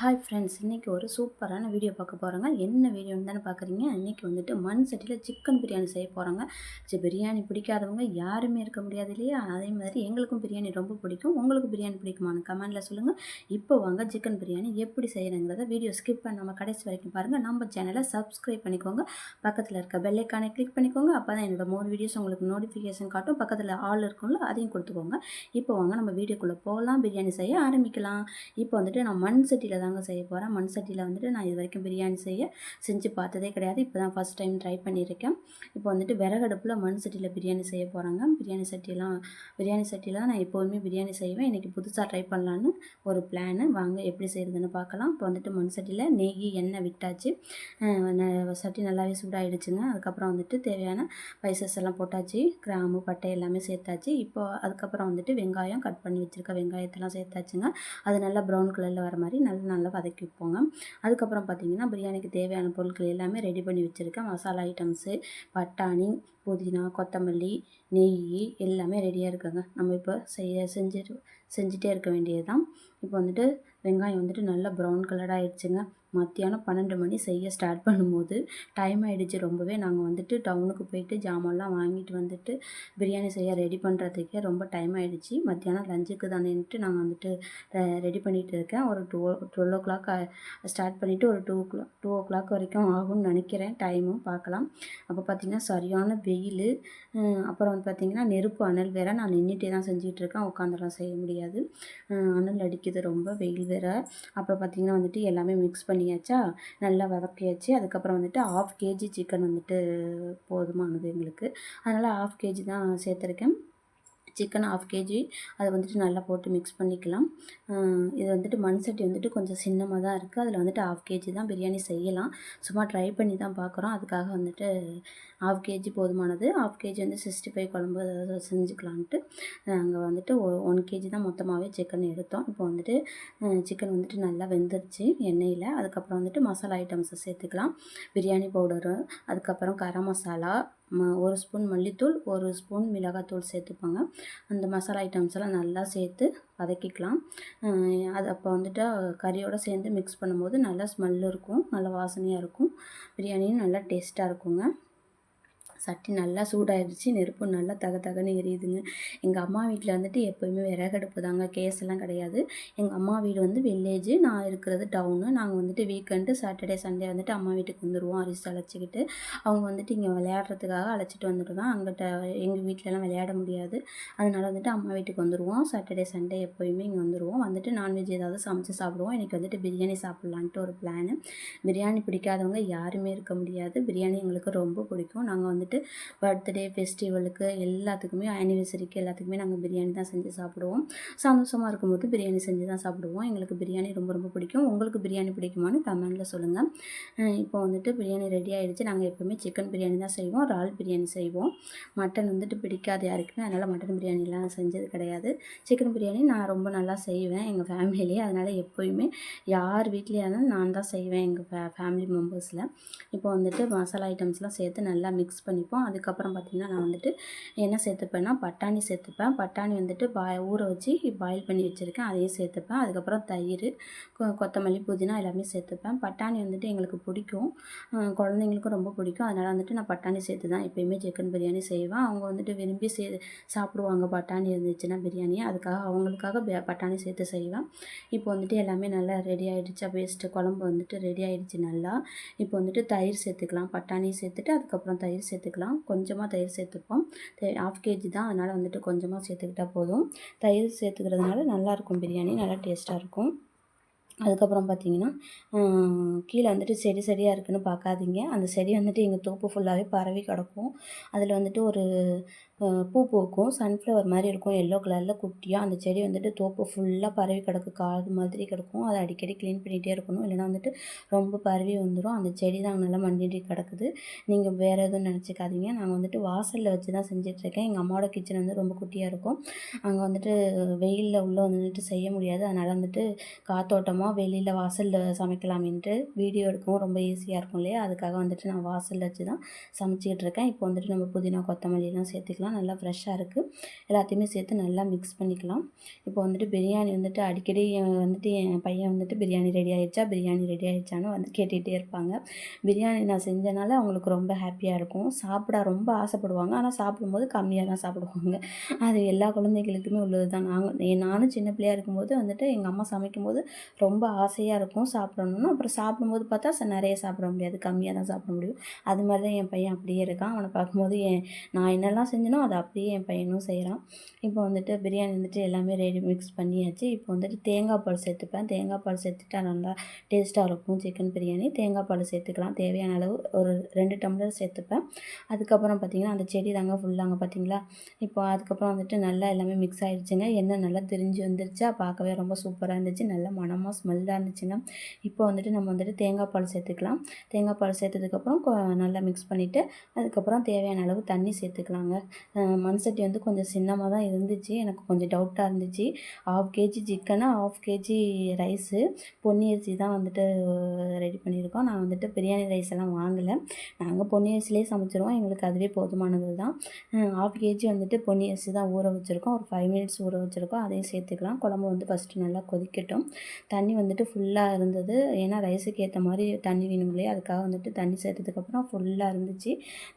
Hi friends இன்றைக்கி ஒரு சூப்பரான வீடியோ பார்க்க போகிறாங்க என்ன வீடியோன்னு தானே பார்க்குறீங்க? இன்றைக்கி வந்துட்டு மண் சட்டியில் சிக்கன் பிரியாணி செய்ய போகிறாங்க சரி பிரியாணி பிடிக்காதவங்க யாருமே இருக்க முடியாது இல்லையா? அதே மாதிரி எங்களுக்கும் பிரியாணி ரொம்ப பிடிக்கும். உங்களுக்கு பிரியாணி பிடிக்குமானு கமெண்டில் சொல்லுங்கள் இப்போ வாங்க சிக்கன் பிரியாணி எப்படி செய்கிறங்கிறத வீடியோ ஸ்கிப் பண்ணாமல் கடைசி வரைக்கும் பாருங்கள் நம்ம சேனலை சப்ஸ்கிரைப் பண்ணிக்கோங்க. பக்கத்தில் இருக்க பெல்லைக்கானை கிளிக் பண்ணிக்கோங்க. அப்போ தான் என்னோட மூணு வீடியோஸ் உங்களுக்கு நோட்டிஃபிகேஷன் காட்டும். பக்கத்தில் ஆள் இருக்கும்ல அதையும் கொடுத்துக்கோங்க. இப்போ வாங்க நம்ம வீடியோக்குள்ளே போகலாம் பிரியாணி செய்ய ஆரம்பிக்கலாம். இப்போ வந்துட்டு நான் மண் சட்டியில் தாங்க செய்ய போகிறேன் மண் சட்டியில் வந்துட்டு நான் இது வரைக்கும் பிரியாணி செய்ய செஞ்சு பார்த்ததே கிடையாது. இப்போ தான் ஃபஸ்ட் டைம் ட்ரை பண்ணியிருக்கேன். இப்போ வந்துட்டு விறகடுப்பில் மண் சட்டியில் பிரியாணி செய்ய போகிறாங்க பிரியாணி சட்டியெல்லாம் பிரியாணி சட்டியில் தான் நான் எப்போதுமே பிரியாணி செய்வேன். இன்றைக்கி புதுசாக ட்ரை பண்ணலான்னு ஒரு பிளானு வாங்க எப்படி செய்கிறதுன்னு பார்க்கலாம். இப்போ வந்துட்டு மண் சட்டியில் நெய் எண்ணெய் விட்டாச்சு. ந- சட்டி நல்லாவே சூடாகிடுச்சுங்க அதுக்கப்புறம் வந்துட்டு தேவையான ஸ்பைசஸ் எல்லாம் போட்டாச்சு. கிராம்பு பட்டை எல்லாமே சேர்த்தாச்சு. இப்போ அதுக்கப்புறம் வந்துட்டு வெங்காயம் கட் பண்ணி வச்சுருக்க வெங்காயத்தெல்லாம் சேர்த்தாச்சுங்க. அது நல்லா ப்ரௌன் கலரில் வர மாதிரி நல்லா நல்லா வதக்கி வைப்போங்க. அதுக்கப்புறம் பார்த்திங்கன்னா பிரியாணிக்கு தேவையான பொருட்கள் எல்லாமே ரெடி பண்ணி வச்சுருக்கேன். மசாலா ஐட்டம்ஸு பட்டாணி புதினா கொத்தமல்லி நெய் எல்லாமே ரெடியாக இருக்குங்க. நம்ம இப்போ செய்ய செஞ்சுட்டு செஞ்சுட்டே இருக்க வேண்டியது தான் இப்போ வந்துட்டு வெங்காயம் வந்துட்டு நல்லா ப்ரௌன் கலர் ஆயிடுச்சுங்க. மத்தியானம் பன்னெண்டு மணி செய்ய ஸ்டார்ட் பண்ணும்போது டைம் ஆகிடுச்சு ரொம்பவே நாங்கள் வந்துட்டு டவுனுக்கு போயிட்டு ஜாமான்லாம் வாங்கிட்டு வந்துட்டு பிரியாணி செய்ய ரெடி பண்ணுறதுக்கே ரொம்ப டைம் ஆகிடுச்சு மத்தியானம் லஞ்சுக்கு தானேன்ட்டு நாங்கள் வந்துட்டு ரெடி பண்ணிகிட்டு இருக்கேன். ஒரு two twelve o'clock start பண்ணிவிட்டு ஒரு two o two o'clock வரைக்கும் ஆகும்னு நினைக்கிறேன். டைமும் பார்க்கலாம். அப்போ பார்த்திங்கன்னா சரியான வெயில். அப்புறம் வந்து பார்த்திங்கன்னா நெருப்பு அனல் வேற நான் நின்றுட்டே தான் செஞ்சுட்டு இருக்கேன். உட்காந்துலாம் செய்ய முடியாது. அனல் அடிக்குது. ரொம்ப வெயில் வேற. அப்புறம் பார்த்திங்கன்னா வந்துட்டு எல்லாமே மிக்ஸ் பண்ணி பண்ணியாச்சா? நல்லா வதக்கியாச்சு. அதுக்கப்புறம் வந்துட்டு ஆஃப் கேஜி சிக்கன் வந்துட்டு போதுமானது எங்களுக்கு. அதனால் ஆஃப் கேஜி தான் சேர்த்துருக்கேன். சிக்கன் ஆஃப் கேஜி அதை வந்துட்டு நல்லா போட்டு மிக்ஸ் பண்ணிக்கலாம். இது வந்துட்டு மண் சட்டி வந்துட்டு கொஞ்சம் சின்னமாக தான் இருக்குது அதில் வந்துட்டு ஆஃப் கேஜி தான் பிரியாணி செய்யலாம். சும்மா ட்ரை பண்ணி தான் பார்க்குறோம். அதுக்காக வந்துட்டு ஆஃப் கேஜி போதுமானது. ஆஃப் கேஜி வந்து சிக்ஸ்டி ஃபைவ் குழம்பு ஏதாவது செஞ்சுக்கலான்ட்டு நாங்கள் வந்துட்டு ஒன் கேஜி தான் மொத்தமாகவே சிக்கன் எடுத்தோம். இப்போ வந்துட்டு சிக்கன் வந்துட்டு நல்லா வெந்துருச்சு எண்ணெயில். அதுக்கப்புறம் வந்துட்டு மசாலா ஐட்டம்ஸை சேர்த்துக்கலாம். பிரியாணி பவுடரு அதுக்கப்புறம் கரம் மசாலா ம- ஒரு ஸ்பூன் மல்லித்தூள் ஒரு ஸ்பூன் மிளகாத்தூள் சேர்த்துப்பாங்க. அந்த மசாலா ஐட்டம்ஸ் எல்லாம் நல்லா சேர்த்து வதக்கிக்கலாம். அது அப்போ வந்துட்டு கறியோடு சேர்ந்து மிக்ஸ் பண்ணும்போது நல்லா ஸ்மெல் இருக்கும் நல்லா வாசனையாக இருக்கும். பிரியாணியும் நல்லா டேஸ்ட்டாக இருக்குங்க. சட்டி நல்லா சூடாயிருச்சு நெருப்பு நல்லா தக தகன்னு எரியுதுங்க. எங்கள் அம்மா வீட்டில் வந்துட்டு எப்போயுமே விறகடுப்பு தாங்க கேஸ் எல்லாம் கிடையாது. எங்கள் அம்மா வீடு வந்து வில்லேஜ் நான் இருக்கிறது டவுனு நாங்கள் வந்துட்டு வீக்கெண்டு சாட்டர்டே சண்டே வந்துட்டு அம்மா வீட்டுக்கு வந்துடுவோம் அரிசி அழைச்சிக்கிட்டு அவங்க வந்துட்டு இங்கே விளையாடுறதுக்காக அழைச்சிட்டு வந்துடுவோம் அங்கிட்ட எங்கள் வீட்டிலலாம் விளையாட முடியாது. அதனால வந்துட்டு அம்மா வீட்டுக்கு வந்துடுவோம் சாட்டர்டே சண்டே எப்போயுமே இங்கே வந்துடுவோம் வந்துட்டு நான்வெஜ் ஏதாவது சமைச்சு சாப்பிடுவோம். இன்றைக்கி வந்துட்டு பிரியாணி சாப்பிட்லான்ட்டு ஒரு பிளானு பிரியாணி பிடிக்காதவங்க யாருமே இருக்க முடியாது. பிரியாணி எங்களுக்கு ரொம்ப பிடிக்கும். நாங்கள் வந்துட்டு பர்த்டே ஃபெஸ்டிவலுக்கு எல்லாத்துக்குமே ஆனிவர்சரிக்கு எல்லாத்துக்குமே நாங்கள் பிரியாணி தான் செஞ்சு சாப்பிடுவோம். சந்தோஷமாக இருக்கும்போது பிரியாணி செஞ்சு தான் சாப்பிடுவோம். எங்களுக்கு பிரியாணி ரொம்ப ரொம்ப பிடிக்கும். உங்களுக்கு பிரியாணி பிடிக்குமான்னு கமெண்டில் சொல்லுங்கள் இப்போ வந்துட்டு பிரியாணி ரெடி ஆகிடுச்சு நாங்கள் எப்போவுமே சிக்கன் பிரியாணி தான் செய்வோம். இறால் பிரியாணி செய்வோம். மட்டன் வந்துட்டு பிடிக்காது யாருக்குமே. அதனால் மட்டன் பிரியாணிலாம் செஞ்சது கிடையாது. சிக்கன் பிரியாணி நான் ரொம்ப நல்லா செய்வேன் எங்கள் ஃபேமிலியிலேயே அதனால் எப்போயுமே யார் வீட்லேயே இருந்தாலும் நான் தான் செய்வேன் எங்கள் ஃபே ஃபேமிலி மெம்பர்ஸில் இப்போ வந்துட்டு மசாலா ஐட்டம்ஸ்லாம் சேர்த்து நல்லா மிக்ஸ் பண்ணி பண்ணிப்போம். அதுக்கப்புறம் பார்த்திங்கன்னா நான் வந்துட்டு என்ன சேர்த்துப்பேன்னா பட்டாணி சேர்த்துப்பேன். பட்டாணி வந்துட்டு பாய் ஊற வச்சு பாயில் பண்ணி வச்சுருக்கேன். அதையும் சேர்த்துப்பேன். அதுக்கப்புறம் தயிர் கொ- கொத்தமல்லி புதினா எல்லாமே சேர்த்துப்பேன். பட்டாணி வந்துட்டு எங்களுக்கு பிடிக்கும். குழந்தைங்களுக்கும் ரொம்ப பிடிக்கும். அதனால் வந்துட்டு நான் பட்டாணி சேர்த்து தான் எப்பயுமே சிக்கன் பிரியாணி செய்வேன். அவங்க வந்துட்டு விரும்பி சே சாப்பிடுவாங்க பட்டாணி இருந்துச்சுன்னா பிரியாணி அதுக்காக அவங்களுக்காக பே- பட்டாணி சேர்த்து செய்வேன். இப்போ வந்துட்டு எல்லாமே நல்லா ரெடி ஆகிடுச்சு பேஸ்ட்டு குழம்பு வந்துட்டு ரெடி ஆகிடுச்சு நல்லா. இப்போ வந்துட்டு தயிர் சேர்த்துக்கலாம். பட்டாணி சேர்த்துட்டு அதுக்கப்புறம் தயிர் சேர்த்துக்கலாம். கொஞ்சமாக தயிர் சேர்த்துப்போம். ஆஃப் கேஜி தான் அதனால் வந்துட்டு கொஞ்சமாக சேர்த்துக்கிட்டா போதும். தயிர் சேர்த்துக்கிறதுனால நல்லாயிருக்கும் பிரியாணி. நல்லா டேஸ்ட்டாக இருக்கும். அதுக்கப்புறம் பார்த்தீங்கன்னா கீழே வந்துட்டு செடி செடியாக இருக்குன்னு பார்க்காதீங்க அந்த செடி வந்துட்டு எங்கள் தோப்பு ஃபுல்லாகவே பரவி கிடக்கும். அதில் வந்துட்டு ஒரு பூ பூக்கும். சன்ஃப்ளவர் மாதிரி இருக்கும். எல்லோ கலரில் குட்டியாக அந்த செடி வந்துட்டு தோப்பு ஃபுல்லாக பரவி கிடக்கு. காடு மாதிரி கிடக்கும். அதை அடிக்கடி க்ளீன் பண்ணிகிட்டே இருக்கணும். இல்லைன்னா வந்துட்டு ரொம்ப பரவி வந்துடும் அந்த செடி தான் நல்லா மண்டிட்டு கிடக்குது. நீங்கள் வேறு எதுவும் நினச்சிக்காதீங்க. நாங்கள் வந்துட்டு வாசலில் வச்சு தான் செஞ்சிட்ருக்கேன் எங்கள் அம்மாவோட கிச்சன் வந்து ரொம்ப குட்டியாக இருக்கும். அங்கே வந்துட்டு வெயிலில் உள்ளே வந்துட்டு செய்ய முடியாது. அதனால் வந்துட்டு காத்தோட்டமாக வெளியில் வாசலில் சமைக்கலாமேன்ட்டு வீடியோ எடுக்கவும் ரொம்ப ஈஸியாக இருக்கும் இல்லையா? அதுக்காக வந்துட்டு நான் வாசலில் வச்சு தான் சமைச்சிக்கிட்டு இருக்கேன். இப்போ வந்துட்டு நம்ம புதினா கொத்தமல்லிலாம் சேர்த்துக்கலாம். சேர்த்துக்கலாம் நல்லா ஃப்ரெஷ்ஷாக இருக்குது. எல்லாத்தையுமே சேர்த்து நல்லா மிக்ஸ் பண்ணிக்கலாம். இப்போ வந்துட்டு பிரியாணி வந்துட்டு அடிக்கடி வந்துட்டு என் பையன் வந்துட்டு பிரியாணி ரெடி ஆகிடுச்சா பிரியாணி ரெடி ஆகிடுச்சான்னு வந்து கேட்டுகிட்டே இருப்பாங்க. பிரியாணி நான் செஞ்சனால அவங்களுக்கு ரொம்ப ஹாப்பியாக இருக்கும். சாப்பிட ரொம்ப ஆசைப்படுவாங்க. ஆனால் சாப்பிடும்போது கம்மியாக தான் சாப்பிடுவாங்க. அது எல்லா குழந்தைகளுக்குமே உள்ளது தான். நாங்கள் நானும் சின்ன பிள்ளையா இருக்கும்போது வந்துட்டு எங்கள் அம்மா சமைக்கும்போது ரொம்ப ஆசையாக இருக்கும் சாப்பிடணும்னு. அப்புறம் சாப்பிடும்போது பார்த்தா நிறைய சாப்பிட முடியாது. கம்மியாக தான் சாப்பிட முடியும். அது மாதிரி தான் என் பையன் அப்படியே இருக்கான். அவனை பார்க்கும்போது என் நான் என்னெல்லாம் செஞ்சனோ அதை அப்படியே என் பையனும் செய்கிறான் இப்போ வந்துட்டு பிரியாணி வந்துட்டு எல்லாமே ரெடி மிக்ஸ் பண்ணியாச்சு. இப்போ வந்துட்டு தேங்காய் பால் சேர்த்துப்பேன். தேங்காய் பால் சேர்த்துட்டா நல்லா டேஸ்ட்டாக இருக்கும். சிக்கன் பிரியாணி. தேங்காய் பால் சேர்த்துக்கலாம். தேவையான அளவு ஒரு ரெண்டு டம்ளர் சேர்த்துப்பேன். அதுக்கப்புறம் பார்த்திங்கன்னா அந்த செடி தாங்க ஃபுல்லாங்க பார்த்தீங்களா இப்போ அதுக்கப்புறம் வந்துட்டு நல்லா எல்லாமே மிக்ஸ் ஆகிடுச்சுங்க எண்ணெய் நல்லா திரிஞ்சு வந்துருச்சா. பார்க்கவே ரொம்ப சூப்பராக இருந்துச்சு. நல்ல மனமாக ஸ்மெல்லாக இருந்துச்சுங்க. இப்போ வந்துட்டு நம்ம வந்துட்டு தேங்காய் பால் சேர்த்துக்கலாம். தேங்காய் பால் சேர்த்ததுக்கப்புறம் நல்லா மிக்ஸ் பண்ணிவிட்டு அதுக்கப்புறம் தேவையான அளவு தண்ணி சேர்த்துக்கலாங்க. மண் சட்டி வந்து கொஞ்சம் சின்னமாக தான் இருந்துச்சு. எனக்கு கொஞ்சம் டவுட்டாக இருந்துச்சு. Half KG chicken half KG rice Ponni அரிசி தான் வந்துட்டு ரெடி பண்ணியிருக்கோம் நான் வந்துட்டு பிரியாணி ரைஸ் எல்லாம் வாங்கலை. நாங்கள் பொன்னி அரிசிலே சமைச்சிருவோம். எங்களுக்கு அதுவே போதுமானது தான். ஆஃப் கேஜி வந்துட்டு பொன்னி அரிசி தான் ஊற வச்சுருக்கோம். ஒரு ஃபைவ் மினிட்ஸ் ஊற வச்சுருக்கோம். அதையும் சேர்த்துக்கலாம். குழம்பு வந்து ஃபஸ்ட்டு நல்லா கொதிக்கட்டும். தண்ணி வந்துட்டு ஃபுல்லாக இருந்தது. ஏன்னா ரைஸுக்கு ஏற்ற மாதிரி தண்ணி வேணும் இல்லையா? அதுக்காக வந்துட்டு தண்ணி சேர்த்ததுக்கப்புறம் ஃபுல்லாக இருந்துச்சு.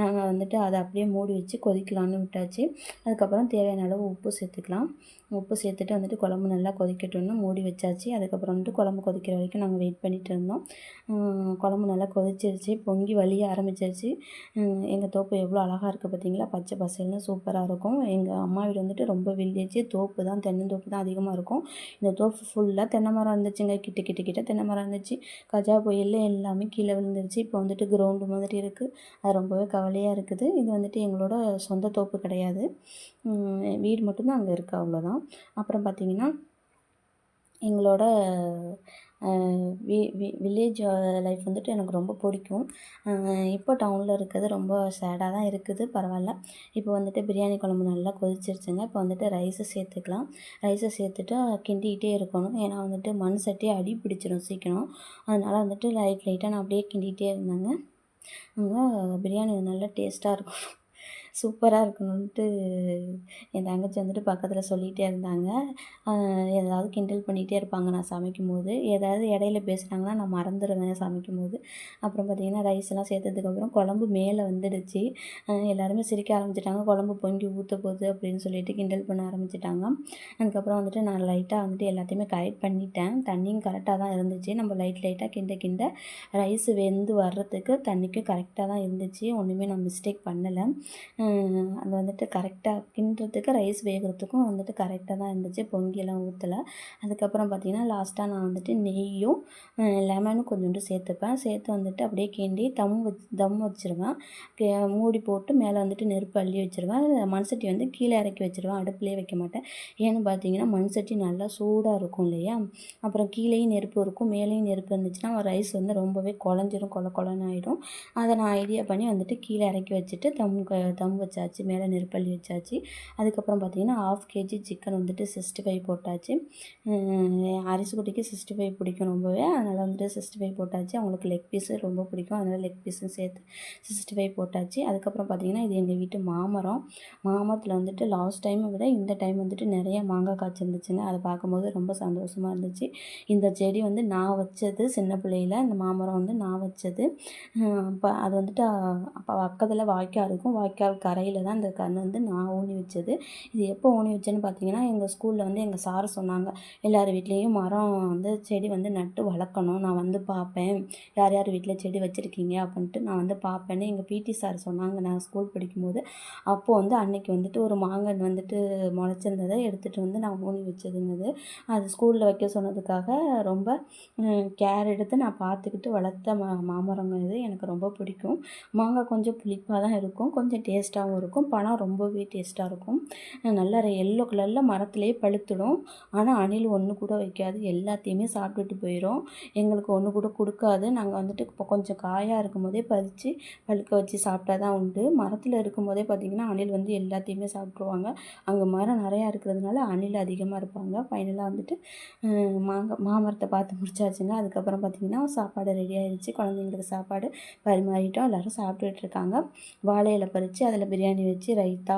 நாங்கள் வந்துட்டு அதை அப்படியே மூடி வச்சு கொதிக்கலான்னு விட்டாச்சு. அதுக்கப்புறம் தேவையான அளவு உப்பு சேர்த்துக்கலாம். உப்பு சேர்த்துட்டு வந்துட்டு குழம்பு நல்லா கொதிக்கட்டும்னு மூடி வச்சாச்சு. அதுக்கப்புறம் வந்துட்டு குழம்பு கொதிக்கிற வரைக்கும் நாங்கள் வெயிட் பண்ணிகிட்டு இருந்தோம். குழம்பு நல்லா கொதிச்சிருச்சு பொங்கி வலிய ஆரம்பிச்சிருச்சு. எங்கள் தோப்பு எவ்வளோ அழகாக இருக்குது பார்த்தீங்களா பச்சை பசேல்னு சூப்பராக இருக்கும். எங்கள் அம்மா வீடு வந்துட்டு ரொம்ப வில்லேஜ் தோப்பு தான் தென்னந்தோப்பு தான் அதிகமாக இருக்கும். இந்த தோப்பு ஃபுல்லாக தென்னை மரம் இருந்துச்சுங்க. கிட்ட கிட்ட கிட்ட தென்னை மரம் இருந்துச்சு. கஜா புயலில் எல்லாமே கீழே விழுந்துருச்சு. இப்போ வந்துட்டு கிரவுண்டு மாதிரி இருக்குது அது ரொம்பவே கவலையாக இருக்குது. இது வந்துட்டு எங்களோட சொந்த தோப்பு கிடையாது. வீடு மட்டும்தான் அங்கே இருக்குது அவ்வளோதான் அப்புறம் பார்த்திங்கன்னா எங்களோட வி வி வில்லேஜ் லைஃப் வந்துட்டு எனக்கு ரொம்ப பிடிக்கும். இப்போ டவுனில் இருக்கிறது ரொம்ப சேடாக தான் இருக்குது. பரவாயில்ல. இப்போ வந்துட்டு பிரியாணி குழம்பு நல்லா கொதிச்சிருச்சுங்க. இப்போ வந்துட்டு ரைஸை சேர்த்துக்கலாம். ரைஸை சேர்த்துட்டு கிண்டிக்கிட்டே இருக்கணும். ஏன்னா வந்துட்டு மண் சட்டி அடி பிடிச்சிரும் சீக்கிரம். அதனால் வந்துட்டு லைட் லைட்டாக நான் அப்படியே கிண்டிகிட்டே இருந்தேங்க. அங்கே பிரியாணி நல்லா டேஸ்ட்டாக இருக்கும். சூப்பராக இருக்கணுன்ட்டு என் தங்கச்சி வந்துட்டு பக்கத்தில் சொல்லிகிட்டே இருந்தாங்க. ஏதாவது கிண்டல் பண்ணிகிட்டே இருப்பாங்க நான் சமைக்கும்போது. ஏதாவது இடையில பேசுனாங்கன்னா நான் மறந்துடுவேன் சமைக்கும்போது. அப்புறம் பார்த்திங்கன்னா ரைஸ் எல்லாம் சேர்த்ததுக்கப்புறம் குழம்பு மேலே வந்துடுச்சு. எல்லாருமே சிரிக்க ஆரம்பிச்சிட்டாங்க. குழம்பு பொங்கி ஊற்ற போகுது அப்படின்னு சொல்லிட்டு கிண்டல் பண்ண ஆரம்பிச்சிட்டாங்க. அதுக்கப்புறம் வந்துட்டு நான் லைட்டாக வந்துட்டு எல்லாத்தையுமே கரெக்ட் பண்ணிட்டேன். தண்ணியும் கரெக்டாக தான் இருந்துச்சு. நம்ம லைட் லைட்டாக கிண்ட கிண்ட ரைஸ் வெந்து வர்றதுக்கு தண்ணிக்கும் கரெக்டாக தான் இருந்துச்சு. ஒன்றுமே நான் மிஸ்டேக் பண்ணலை. அது வந்துட்டு கரெக்டாக கிண்டுறதுக்கு ரைஸ் வேகிறதுக்கும் வந்துட்டு கரெக்டாக தான் இருந்துச்சு. பொங்கியெல்லாம் ஊற்றலை அதுக்கப்புறம் பார்த்திங்கன்னா லாஸ்ட்டாக நான் வந்துட்டு நெய்யும் லெமனும் கொஞ்சோண்டு சேர்த்துப்பேன். சேர்த்து வந்துட்டு அப்படியே கிண்டி தம் வச்சு தம் வச்சுருவேன். மூடி போட்டு மேலே வந்துட்டு நெருப்பு அள்ளி வச்சுருவேன். மண்சட்டி வந்து கீழே இறக்கி வச்சுருவேன். அடுப்புலேயே வைக்க மாட்டேன். ஏன்னு பார்த்தீங்கன்னா மண் சட்டி நல்லா சூடாக இருக்கும் இல்லையா? அப்புறம் கீழேயும் நெருப்பு இருக்கும் மேலேயும் நெருப்பு இருந்துச்சுன்னா ரைஸ் வந்து ரொம்பவே குழஞ்சிரும் கொல கொலன்னு ஆகிடும் அதை நான் ஐடியா பண்ணி வந்துட்டு கீழே இறக்கி வச்சுட்டு தம் தம் வச்சாச்சு மேலே நெருப்பள்ளி வச்சாச்சு. அதுக்கப்புறம் பார்த்திங்கன்னா ஆஃப் கேஜி சிக்கன் வந்துட்டு சிக்ஸ்டி ஃபைவ் போட்டாச்சு. அரிசி குட்டிக்கு சிக்ஸ்டி ஃபைவ் பிடிக்கும் ரொம்பவே. அதனால் வந்துட்டு சிக்ஸ்டி ஃபைவ் போட்டாச்சு. அவங்களுக்கு லெக் பீஸு ரொம்ப பிடிக்கும். அதனால் லெக் பீஸும் சேர்த்து சிக்ஸ்டி ஃபைவ் போட்டாச்சு. அதுக்கப்புறம் பார்த்திங்கன்னா இது எங்கள் வீட்டு மாமரம். மாமரத்தில் வந்துட்டு லாஸ்ட் டைமை விட இந்த டைம் வந்துட்டு நிறைய மாங்காய் காய்ச்சிருந்துச்சுங்க அதை பார்க்கும்போது ரொம்ப சந்தோஷமாக இருந்துச்சு. இந்த செடி வந்து நான் வச்சது சின்ன பிள்ளையில் இந்த மாமரம் வந்து நான் வச்சது. அப்போ அது வந்துட்டு அப்போ பக்கத்தில் வாய்க்கால் இருக்கும். வாய்க்கால் கரையில் தான் இந்த கன்று வந்து நான் ஊனி வச்சது. இது எப்போ ஊனி வச்சேன்னு பார்த்தீங்கன்னா எங்கள் ஸ்கூலில் வந்து எங்கள் சார் சொன்னாங்க. எல்லார் வீட்லேயும் மரம் வந்து செடி வந்து நட்டு வளர்க்கணும். நான் வந்து பார்ப்பேன் யார் யார் வீட்டில் செடி வச்சுருக்கீங்க அப்படின்ட்டு நான் வந்து பார்ப்பேன்னு எங்கள் பிடி சார் சொன்னாங்க. நான் ஸ்கூல் படிக்கும்போது. அப்போது வந்து அன்னைக்கு வந்துட்டு ஒரு மாங்கன் வந்துட்டு முளைச்சிருந்ததை எடுத்துகிட்டு வந்து நான் ஊனி வச்சதுங்கிறது அது ஸ்கூலில் வைக்க சொன்னதுக்காக ரொம்ப கேர் எடுத்து நான் பார்த்துக்கிட்டு வளர்த்த மா மாமரங்கிறது எனக்கு ரொம்ப பிடிக்கும். மாங்காய் கொஞ்சம் புளிப்பாக தான் இருக்கும். கொஞ்சம் டேஸ்ட் டேஸ்ட்டாகவும் இருக்கும். பணம் ரொம்பவே டேஸ்ட்டாக இருக்கும். நல்லா எல்லோ கலரில் மரத்துலேயே பழுத்துடும். ஆனால் அணில் ஒன்று கூட வைக்காது. எல்லாத்தையுமே சாப்பிட்டுட்டு போயிடும் எங்களுக்கு ஒன்று கூட கொடுக்காது. நாங்கள் வந்துட்டு இப்போ கொஞ்சம் காயாக இருக்கும் போதே பறித்து பழுக்க வச்சு சாப்பிட்டா தான் உண்டு. மரத்தில் இருக்கும் போதே பார்த்திங்கன்னா அணில் வந்து எல்லாத்தையுமே சாப்பிட்ருவாங்க அங்கே மரம் நிறையா இருக்கிறதுனால அணில் அதிகமாக இருப்பாங்க. ஃபைனலாக வந்துட்டு மாங்காய் மாமரத்தை பார்த்து முடிச்சாச்சுங்க. அதுக்கப்புறம் பார்த்திங்கன்னா சாப்பாடு ரெடி ஆகிடுச்சு குழந்தைங்களுக்கு சாப்பாடு பரிமாறிட்டோம். எல்லோரும் சாப்பிட்டுட்டு இருக்காங்க. வாழை பறித்து அதில் அதில் பிரியாணி வச்சு ரைத்தா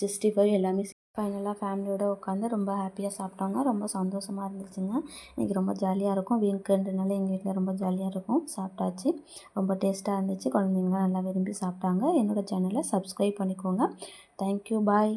சிக்ஸ்டி ஃபைவ் எல்லாமே ஃபைனலாக ஃபேமிலியோடு உட்காந்து ரொம்ப ஹாப்பியாக சாப்பிட்டாங்க. ரொம்ப சந்தோஷமாக இருந்துச்சுங்க. இன்றைக்கி ரொம்ப ஜாலியாக இருக்கும். வீக்கெண்டுனால எங்கள் வீட்டில் ரொம்ப ஜாலியாக இருக்கும். சாப்பிட்டாச்சு. ரொம்ப டேஸ்ட்டாக இருந்துச்சு. குழந்தைங்களாம் நல்லா விரும்பி சாப்பிட்டாங்க. என்னோடய சேனலை சப்ஸ்கிரைப் பண்ணிக்கோங்க. Thank you bye